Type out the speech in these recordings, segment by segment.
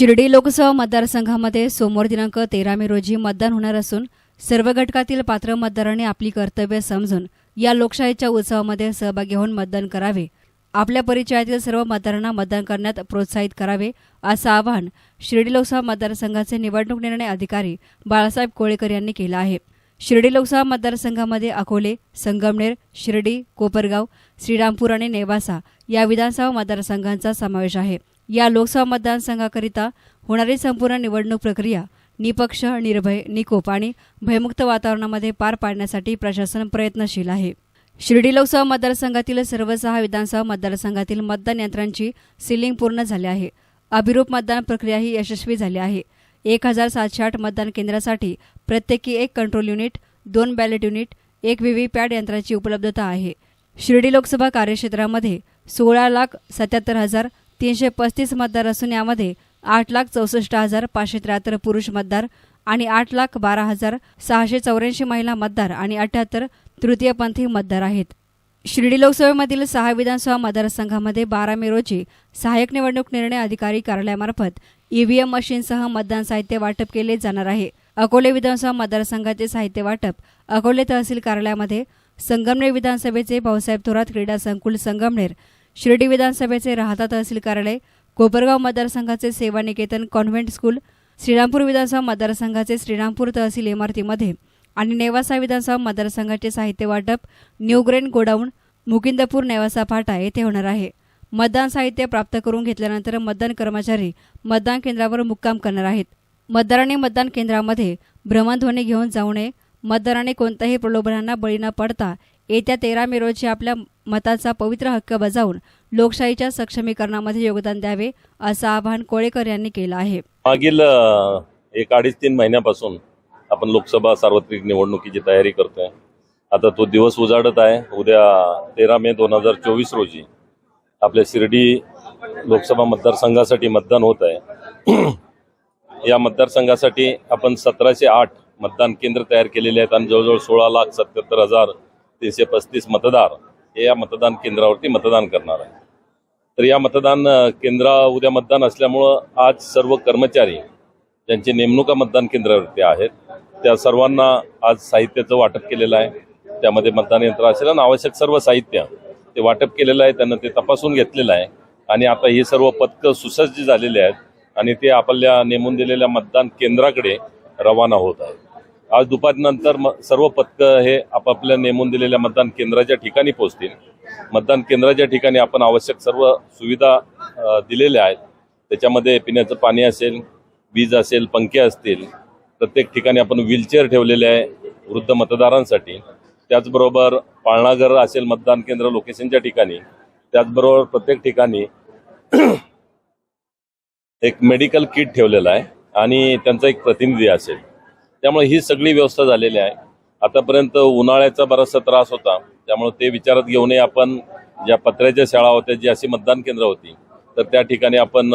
शिर्डी लोकसभा मतदारसंघामध्ये सोमवार दिनांक तेरा मे रोजी मतदान होणार असून सर्व घटकातील पात्र मतदारांनी आपली कर्तव्य समजून या लोकशाहीच्या उत्सवामध्ये सहभागी होऊन मतदान करावे. आपल्या परिचयातील सर्व मतदारांना मतदान करण्यात प्रोत्साहित करावे असं आवाहन शिर्डी लोकसभा मतदारसंघाचे निवडणूक निर्णय अधिकारी बाळासाहेब कोळेकर यांनी केलं आहे. शिर्डी लोकसभा मतदारसंघामध्ये अकोले संगमनेर शिर्डी कोपरगाव श्रीरामपूर आणि नेवासा या विधानसभा मतदारसंघांचा समावेश आहे. या लोकसभा मतदारसंघाकरिता होणारी संपूर्ण निवडणूक प्रक्रिया निपक्ष निर्भय निकोप आणि भयमुक्त वातावरणामध्ये पार पाडण्यासाठी प्रशासन प्रयत्नशील आहे. शिर्डी लोकसभा मतदारसंघातील सर्व सहा विधानसभा मतदारसंघातील मतदान यंत्रांची सिलिंग पूर्ण झाली आहे. अभिरूप मतदान प्रक्रिया ही यशस्वी झाली आहे. एक हजार सातशे आठ मतदान केंद्रासाठी प्रत्येकी एक कंट्रोल युनिट दोन बॅलेट युनिट एक व्हीव्हीपॅट यंत्राची उपलब्धता आहे. शिर्डी लोकसभा कार्यक्षेत्रामध्ये सोळा लाख सत्याहत्तर हजार तीनशे पस्तीस मतदार असून यामध्ये आठ लाख चौसष्ट हजार पाचशे त्र्याहत्तर पुरुष मतदार आणि आठ लाख बारा हजार सहाशे चौऱ्याऐंशी महिला मतदार आणि अठ्याहत्तर तृतीयपंथी मतदार आहेत. शिर्डी लोकसभेमधील सहा विधानसभा मतदारसंघामध्ये बारा मे रोजी सहाय्यक निवडणूक निर्णय अधिकारी कार्यालयामार्फत ईव्हीएम मशीनसह मतदान साहित्य वाटप केले जाणार आहे. अकोले विधानसभा मतदारसंघाचे साहित्य वाटप अकोले तहसील कार्यालयामध्ये संगमनेर विधानसभेचे भाऊसाहेब थोरात क्रीडा संकुल संगमनेर शिर्डी विधानसभेचे राहता तहसील कार्यालय कोपरगाव मतदारसंघाचे सेवानिकेतन कॉन्व्हेंट स्कूल श्रीरामपूर विधानसभा मतदारसंघाचे श्रीरामपूर तहसील इमारतीमध्ये आणि नेवासा विधानसभा मतदारसंघाचे साहित्य वाटप new grain godown Mukindpur Newasa फाटा येथे होणार आहे. मतदान साहित्य प्राप्त करून घेतल्यानंतर मतदान कर्मचारी मतदान केंद्रावर मुक्काम करणार आहेत. मतदारांनी मतदान केंद्रामध्ये भ्रमणध्वनी घेऊन जाऊ नये. मतदारांनी कोणत्याही प्रलोभनांना बळी न पडता येत्या तेरा मे रोजी आपल्या मताचा पवित्र हक्क बजावून लोकशाहीच्या सक्षमीकरणामध्ये योगदान द्यावे असं आवाहन कोळेकर यांनी केलं आहे. मागील एक अडीच तीन महिन्यापासून आपण लोकसभा सार्वत्रिक निवडणुकीची तयारी करतोय. आता तो दिवस उजाडत आहे. उद्या तेरा मे दोन हजार चोवीस रोजी आपल्या शिर्डी लोकसभा मतदारसंघासाठी मतदान होत आहे. या मतदारसंघासाठी आपण सतराशे आठ मतदान केंद्र तयार केलेले आहेत आणि जवळजवळ सोळा लाख सत्याहत्तर हजार तीनशे पस्तीस मतदार हे या मतदान केंद्रावरती मतदान करणार आहे तर या मतदान केंद्रा उद्या मतदान असल्यामुळं आज सर्व कर्मचारी ज्यांची नेमणुका मतदान केंद्रावरती आहेत त्या सर्वांना आज साहित्याचं वाटप केलेलं आहे. त्यामध्ये मतदान यंत्र असेल आणि आवश्यक सर्व साहित्य ते वाटप केलेलं आहे त्यांना ते तपासून घेतलेलं आहे. आणि आता ही सर्व पथकं सुसज्ज झालेली आहेत आणि ते आपल्या नेमून दिलेल्या मतदान केंद्राकडे रवाना होत आहेत. आज दुपारनंतर सर्व पथकं हे आपापल्या नेमून दिलेल्या मतदान केंद्राच्या ठिकाणी पोहोचतील. मतदान केंद्राच्या ठिकाणी आपण आवश्यक सर्व सुविधा दिलेल्या आहेत. त्याच्यामध्ये पिण्याचं पाणी असेल वीज असेल पंखे असतील प्रत्येक ठिकाणी आपण व्हीलचेअर ठेवलेले आहे वृद्ध मतदारांसाठी. त्याचबरोबर पाळणाघर असेल मतदान केंद्र लोकेशनच्या ठिकाणी. त्याचबरोबर प्रत्येक ठिकाणी एक मेडिकल किट ठेवलेलं आहे आणि त्यांचा एक प्रतिनिधी असेल. त्यामुळे ही सगळी व्यवस्था झालेली आहे. आतापर्यंत उन्हाळ्याचा बराचसा त्रास होता. त्यामुळे ते विचारात घेऊनही आपण ज्या पत्र्याच्या शाळा होत्या जी अशी मतदान केंद्र होती तर त्या ठिकाणी आपण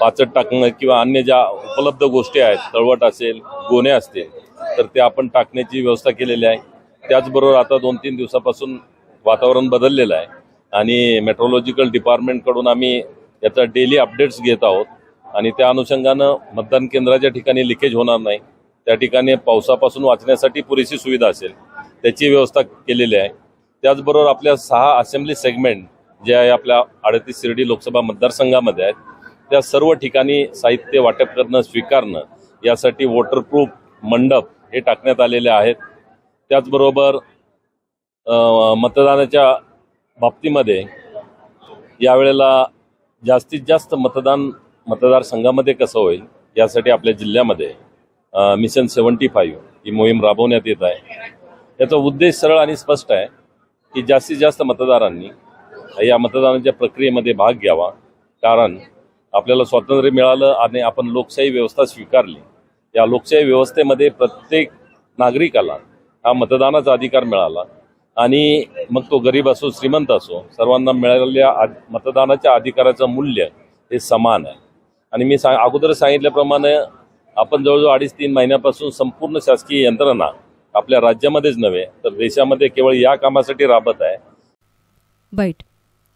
पाचट टाकणं किंवा अन्य ज्या उपलब्ध गोष्टी आहेत तळवट असेल गोणे असतील तर ते आपण टाकण्याची व्यवस्था केलेली आहे. त्याचबरोबर आता दोन तीन दिवसापासून वातावरण बदललेलं आहे आणि मेट्रोलॉजिकल डिपार्टमेंटकडून आम्ही याचा डेली अपडेट्स घेत आहोत आणि त्या अनुषंगानं मतदान केंद्राच्या ठिकाणी लिकेज होणार नाही. त्या ठिकाणी पावसापासून वाचण्यासाठी पुरेशी सुविधा असेल त्याची व्यवस्था केलेली आहे. त्याचबरोबर आपल्या सहा असेंब्ली सेगमेंट जे आहे आपल्या अडतीस शिर्डी लोकसभा मतदारसंघामध्ये आहेत त्या सर्व ठिकाणी साहित्य वाटप करणं स्वीकारणं यासाठी वॉटरप्रूफ मंडप हे टाकण्यात आलेले आहेत. त्याचबरोबर मतदानाच्या बाबतीमध्ये यावेळेला जास्तीत जास्त मतदान मतदारसंघामध्ये कसं होईल यासाठी आपल्या जिल्ह्यामध्ये मिशन सेवन्टी फाईव्ह ही मोहीम राबवण्यात येत आहे. याचा उद्देश सरळ आणि स्पष्ट आहे की जास्तीत जास्त मतदारांनी या मतदानाच्या प्रक्रियेमध्ये भाग घ्यावा. कारण आपल्याला स्वातंत्र्य मिळालं आणि आपण लोकशाही व्यवस्था स्वीकारली. या लोकशाही व्यवस्थेमध्ये प्रत्येक नागरिकाला हा मतदानाचा अधिकार मिळाला आणि मग तो गरीब असो श्रीमंत असो सर्वांना मिळालेल्या मतदानाच्या अधिकाराचं मूल्य हे समान आहे. आणि मी सा अगोदर सांगितल्याप्रमाणे आपण जवळजवळ अडीच तीन महिन्यापासून संपूर्ण शासकीय यंत्रणा आपल्या राज्यामध्येच नव्हे तर देशामध्ये केवळ या कामासाठी राबत आहे. बैठ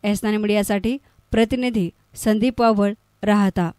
एस मीडियासाठी प्रतिनिधी संदीप वावळ राहता.